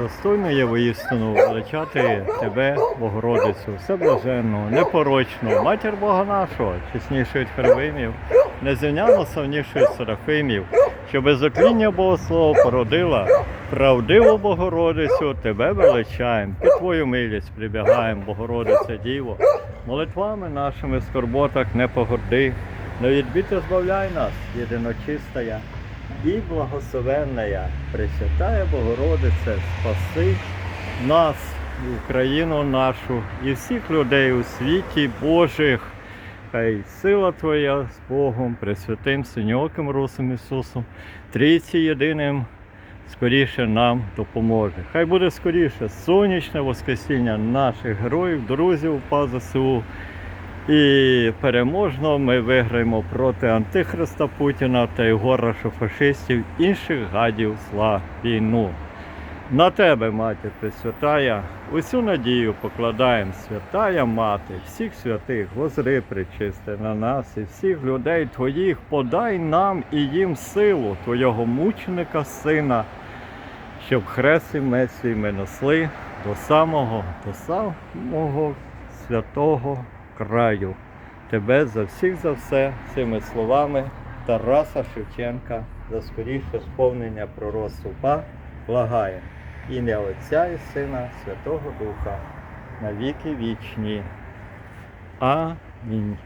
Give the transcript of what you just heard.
Достойно є воістину величати тебе, Богородицю, всеблаженну, непорочну, матір Бога нашого, чеснішої від херовимів, незрівняно славнішої від серафимів, що без окління Богослова породила правдиву Богородицю, тебе величаєм, під твою милість прибігаєм, Богородиця Діво, молитвами нашими в скорботах не погорди, но від біти збавляй нас, єдиночистая і благословенная, Пресвятая Богородице, спаси нас, Україну нашу, і всіх людей у світі Божих. Хай сила Твоя з Богом, Пресвятим, Синьоким Русом Ісусом, Трійці єдиним, скоріше нам допоможе. Хай буде скоріше сонячне воскресіння наших героїв, друзів УПА ЗСУ. І переможно ми виграємо проти Антихриста Путіна та його рашофашистів, інших гадів зла війну. На тебе, матір Пресвятая, усю надію покладаємо, святая мати, всіх святих, возри причисти на нас і всіх людей Твоїх, подай нам і їм силу Твого мученика Сина, щоб хрест і мець свій ми несли до самого, до самого святого краю. Тебе за всіх за все цими словами Тараса Шевченка за скоріше сповнення пророцтва благає ім'я Отця і Сина Святого Духа на віки вічні. Амінь.